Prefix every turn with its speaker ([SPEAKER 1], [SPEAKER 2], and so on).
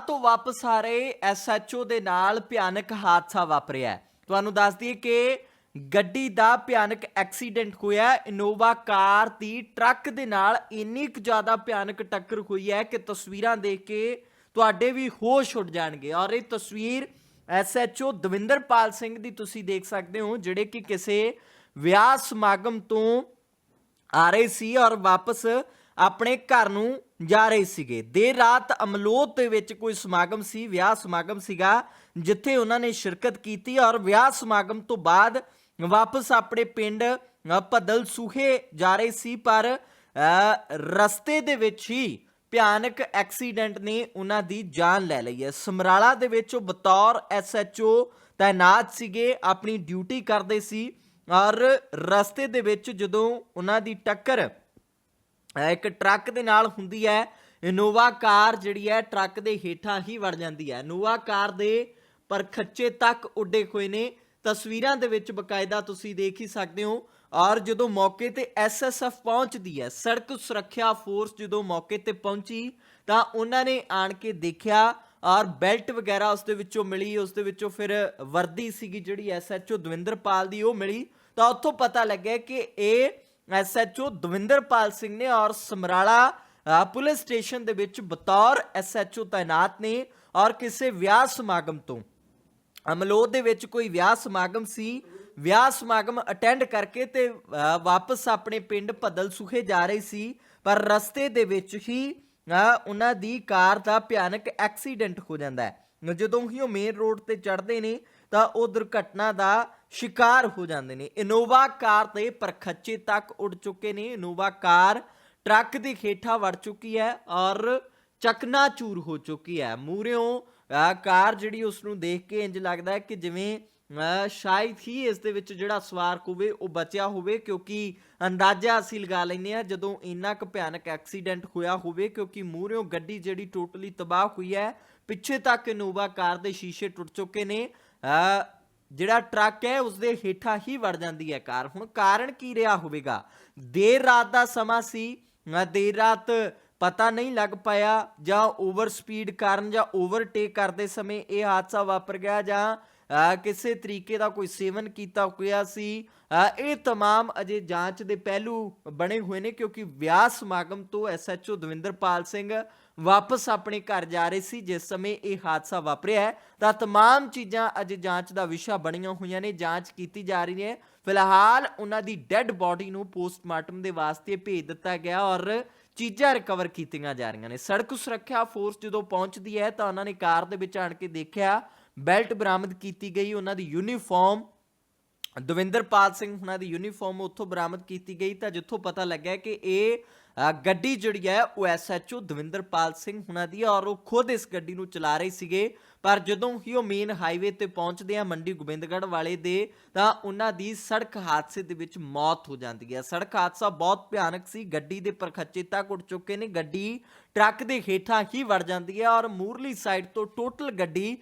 [SPEAKER 1] ਤੋਂ ਵਾਪਸ ਆ ਰਹੇ ਐਸਐਚਓ ਦੇ ਨਾਲ ਭਿਆਨਕ ਹਾਦਸਾ ਵਾਪਰਿਆ ਤੁਹਾਨੂੰ ਦੱਸ ਦਈਏ ਕਿ ਗੱਡੀ ਦਾ ਭਿਆਨਕ ਐਕਸੀਡੈਂਟ ਹੋਇਆ ਇਨੋਵਾ ਕਾਰ ਦੀ ਟਰੱਕ ਦੇ ਨਾਲ ਇੰਨੀ ਕੁ ਜ਼ਿਆਦਾ ਭਿਆਨਕ ਟੱਕਰ ਹੋਈ ਹੈ ਕਿ ਤਸਵੀਰਾਂ ਦੇਖ ਕੇ ਤੁਹਾਡੇ ਵੀ ਹੋਸ਼ ਉੱਡ ਜਾਣਗੇ। ਔਰ ਇਹ ਤਸਵੀਰ ਐਸਐਚਓ ਦਵਿੰਦਰਪਾਲ ਸਿੰਘ ਦੀ ਤੁਸੀਂ ਦੇਖ ਸਕਦੇ ਹੋ, ਜਿਹੜੇ ਕਿ ਕਿਸੇ ਵਿਆਹ ਸਮਾਗਮ ਤੋਂ ਆ ਰਹੇ ਸੀ ਔਰ ਵਾਪਸ ਆਪਣੇ ਘਰ ਨੂੰ ਜਾ ਰਹੇ ਸੀਗੇ। ਦੇਰ ਰਾਤ ਅਮਲੋਦ ਦੇ ਵਿੱਚ ਕੋਈ ਸਮਾਗਮ ਸੀ ਵਿਆਹ ਸਮਾਗਮ ਸੀਗਾ ਜਿੱਥੇ ਉਹਨਾਂ ਨੇ ਸ਼ਿਰਕਤ ਕੀਤੀ ਔਰ ਵਿਆਹ ਸਮਾਗਮ ਤੋਂ ਬਾਅਦ ਵਾਪਸ ਆਪਣੇ ਪਿੰਡ ਅ, ਭੱਦਲ ਸੂਹੇ ਜਾ ਰਹੇ ਸੀ ਪਰ ਰਸਤੇ ਦੇ ਵਿੱਚ ਹੀ ਭਿਆਨਕ ਐਕਸੀਡੈਂਟ ਨੇ ਉਹਨਾਂ ਦੀ ਜਾਨ ਲੈ ਲਈ ਹੈ। ਸਮਰਾਲਾ ਦੇ ਵਿੱਚ ਉਹ ਬਤੌਰ ਐਸਐਚਓ ਤਾਇਨਾਤ ਸੀਗੇ ਆਪਣੀ ਡਿਊਟੀ ਕਰਦੇ ਸੀ ਔਰ ਰਸਤੇ ਦੇ ਵਿੱਚ ਜਦੋਂ ਉਹਨਾਂ ਦੀ ਟੱਕਰ ਇੱਕ ਟਰੱਕ ਦੇ ਨਾਲ ਹੁੰਦੀ ਹੈ ਇਨੋਵਾ ਕਾਰ ਜਿਹੜੀ ਹੈ ਟਰੱਕ ਦੇ ਹੇਠਾਂ ਹੀ ਵੜ ਜਾਂਦੀ ਹੈ। ਇਨੋਵਾ ਕਾਰ ਦੇ ਪਰ ਖੱਚੇ ਤੱਕ ਉੱਡੇ ਹੋਏ ਨੇ। ਤਸਵੀਰਾਂ ਦੇ ਵਿੱਚ ਬਕਾਇਦਾ ਤੁਸੀਂ ਦੇਖ ਹੀ ਸਕਦੇ ਹੋ। ਔਰ ਜਦੋਂ ਮੌਕੇ ਤੇ ਐਸਐਸਐਫ ਪਹੁੰਚਦੀ ਹੈ, ਸੜਕ ਸੁਰੱਖਿਆ ਫੋਰਸ ਜਦੋਂ ਮੌਕੇ ਤੇ ਪਹੁੰਚੀ, ਤਾਂ ਉਹਨਾਂ ਨੇ ਆਣ ਕੇ ਦੇਖਿਆ ਔਰ ਬੈਲਟ ਵਗੈਰਾ ਉਸ ਦੇ ਵਿੱਚੋਂ ਮਿਲੀ, ਉਸ ਦੇ ਵਿੱਚੋਂ ਫਿਰ ਵਰਦੀ ਸੀਗੀ ਜਿਹੜੀ ਐਸਐਚਓ ਦਵਿੰਦਰਪਾਲ ਦੀ ਉਹ ਮਿਲੀ। ਤਾਂ ਉੱਥੋਂ ਪਤਾ ਲੱਗਿਆ ਕਿ ਇਹ ਐਸਐਚਓ ਦਵਿੰਦਰਪਾਲ ਸਿੰਘ ਨੇ ਔਰ ਸਮਰਾਲਾ ਪੁਲਿਸ ਸਟੇਸ਼ਨ ਦੇ ਵਿੱਚ ਬਤੌਰ ਐਸਐਚਓ ਤਾਇਨਾਤ ਨੇ ਔਰ ਕਿਸੇ ਵਿਆਹ ਸਮਾਗਮ ਤੋਂ। ਅਮਲੋਦ ਦੇ ਵਿੱਚ ਕੋਈ ਵਿਆਹ ਸਮਾਗਮ ਸੀ, ਵਿਆਹ ਸਮਾਗਮ ਅਟੈਂਡ ਕਰਕੇ ਤੇ ਵਾਪਸ ਆਪਣੇ ਪਿੰਡ ਭੱਦਲ ਸੁਖੇ ਜਾ ਰਹੇ ਸੀ, ਪਰ ਰਸਤੇ ਦੇ ਵਿੱਚ ਹੀ ਉਹਨਾਂ ਦੀ ਕਾਰ ਦਾ ਭਿਆਨਕ ਐਕਸੀਡੈਂਟ ਹੋ ਜਾਂਦਾ ਹੈ। ਜਦੋਂ ਹੀ ਉਹ ਮੇਨ ਰੋਡ ਤੇ ਚੜ੍ਹਦੇ ਨੇ, ਤਾਂ ਉਹ ਦੁਰਘਟਨਾ ਦਾ ਸ਼ਿਕਾਰ ਹੋ ਜਾਂਦੇ ਨੇ। ਇਨੋਵਾ ਕਾਰ ਤੇ ਪਰਖੱਚੇ ਤੱਕ ਉੱਡ ਚੁੱਕੇ ਨੇ। ਇਨੋਵਾ ਕਾਰ ਟਰੱਕ ਦੀ ਖੇਠਾ ਵੜ ਚੁੱਕੀ ਹੈ ਔਰ ਚਕਨਾਚੂਰ ਹੋ ਚੁੱਕੀ ਹੈ। ਮੂਰਿਓਂ ਕਾਰ ਜਿਹੜੀ ਉਸ ਨੂੰ ਦੇਖ ਕੇ ਇੰਜ ਲੱਗਦਾ ਹੈ ਕਿ ਜਿਵੇਂ ਸ਼ਾਇਦ ਹੀ ਇਸ ਦੇ ਵਿੱਚ ਜਿਹੜਾ ਸਵਾਰ ਹੋਵੇ, ਉਹ ਬਚਿਆ ਹੋਵੇ, ਕਿਉਂਕਿ ਅੰਦਾਜ਼ਾ ਅਸੀਂ ਲਗਾ ਲੈਂਦੇ ਆ ਜਦੋਂ ਇੰਨਾ ਕੁ ਭਿਆਨਕ ਐਕਸੀਡੈਂਟ ਹੋਇਆ ਹੋਵੇ, ਕਿਉਂਕਿ ਮੂਰਿਓਂ ਗੱਡੀ ਜਿਹੜੀ ਟੋਟਲੀ ਤਬਾਹ ਹੋਈ ਹੈ, ਪਿੱਛੇ ਤੱਕ ਇਨੋਵਾ ਕਾਰ ਦੇ ਸ਼ੀਸ਼ੇ ਟੁੱਟ ਚੁੱਕੇ ਨੇ। ਜਿਹੜਾ ਟਰੱਕ ਹੈ ਉਸ ਦੇ ਹੇਠਾਂ ਹੀ ਵੜ ਜਾਂਦੀ ਹੈ ਕਾਰ। ਹੁਣ ਕਾਰਨ ਕੀ ਰਿਹਾ ਹੋਵੇਗਾ? ਦੇਰ ਰਾਤ ਦਾ ਸਮਾਂ ਸੀ ਦੇਰ ਰਾਤ ਪਤਾ ਨਹੀਂ ਲੱਗ ਪਾਇਆ, ਜਾਂ ਓਵਰ ਸਪੀਡ ਕਾਰਨ ਜਾਂ ਓਵਰਟੇਕ ਕਰਦੇ ਸਮੇਂ ਇਹ ਹਾਦਸਾ ਵਾਪਰ ਗਿਆ, ਜਾਂ ਕਿਸੇ ਤਰੀਕੇ ਦਾ ਕੋਈ ਸੇਵਨ ਕੀਤਾ ਹੋਇਆ ਸੀ ਅਹ, ਇਹ तमाम ਅਜੇ ਜਾਂਚ ਦੇ ਪਹਿਲੂ ਬਣੇ ਹੋਏ ਨੇ ਕਿਉਂਕਿ ਵਿਆਹ ਸਮਾਗਮ ਤੋਂ ਐਸਐਚਓ ਦਵਿੰਦਰਪਾਲ ਸਿੰਘ ਵਾਪਸ ਆਪਣੇ ਘਰ ਜਾ ਰਹੇ ਸੀ ਜਿਸ ਸਮੇਂ ਇਹ ਹਾਦਸਾ ਵਾਪਰਿਆ ਹੈ ਤਾਂ तमाम ਚੀਜ਼ਾਂ ਅਜੇ ਜਾਂਚ ਦਾ ਵਿਸ਼ਾ ਬਣੀਆਂ ਹੋਈਆਂ ਨੇ ਜਾਂਚ ਕੀਤੀ ਜਾ ਰਹੀ ਹੈ ਫਿਲਹਾਲ ਉਹਨਾਂ ਦੀ ਡੈੱਡ ਬਾਡੀ ਨੂੰ ਪੋਸਟਮਾਰਟਮ ਦੇ ਵਾਸਤੇ ਭੇਜ ਦਿੱਤਾ ਗਿਆ ਔਰ ਚੀਜ਼ਾਂ ਰਿਕਵਰ ਕੀਤੀਆਂ ਜਾ ਰਹੀਆਂ ਨੇ ਸੜਕ ਸੁਰੱਖਿਆ ਫੋਰਸ ਜਦੋਂ ਪਹੁੰਚਦੀ ਹੈ ਤਾਂ ਉਹਨਾਂ ਨੇ ਕਾਰ ਦੇ ਵਿੱਚ ਆਣ ਕੇ ਦੇਖਿਆ ਬੈਲਟ ਬਰਾਮਦ ਕੀਤੀ ਗਈ, ਉਹਨਾਂ ਦੀ ਯੂਨੀਫਾਰਮ ਦਵਿੰਦਰਪਾਲ ਸਿੰਘ ਹੁਣਾਂ ਦੀ ਯੂਨੀਫਾਰਮ ਉੱਥੋਂ ਬਰਾਮਦ ਕੀਤੀ ਗਈ ਤਾਂ ਜਿੱਥੋਂ ਪਤਾ ਲੱਗਿਆ ਕਿ ਇਹ ਗੱਡੀ ਜਿਹੜੀ ਹੈ ਉਹ ਐਸਐਚਓ ਦਵਿੰਦਰਪਾਲ ਸਿੰਘ ਹੁਣਾਂ ਦੀ ਔਰ ਉਹ ਖੁਦ ਇਸ ਗੱਡੀ ਨੂੰ ਚਲਾ ਰਹੇ ਸੀਗੇ। ਪਰ ਜਦੋਂ ਹੀ ਉਹ ਮੇਨ ਹਾਈਵੇ ਤੇ ਪਹੁੰਚਦੇ ਆ ਮੰਡੀ ਗੋਬਿੰਦਗੜ੍ਹ ਵਾਲੇ ਦੇ, ਤਾਂ ਉਹਨਾਂ ਦੀ ਸੜਕ ਹਾਦਸੇ ਦੇ ਵਿੱਚ ਮੌਤ ਹੋ ਜਾਂਦੀ ਹੈ। ਸੜਕ ਹਾਦਸਾ ਬਹੁਤ ਭਿਆਨਕ ਸੀ। ਗੱਡੀ ਦੇ ਪਰਖੱਚੇ ਤੱਕ ਉੱਡ ਚੁੱਕੇ ਨੇ। ਗੱਡੀ ਟਰੱਕ ਦੇ ਹੇਠਾਂ ਹੀ ਵੜ ਜਾਂਦੀ ਹੈ ਔਰ ਮੂਰਲੀ ਸਾਈਡ ਤੋਂ ਟੋਟਲ ਗੱਡੀ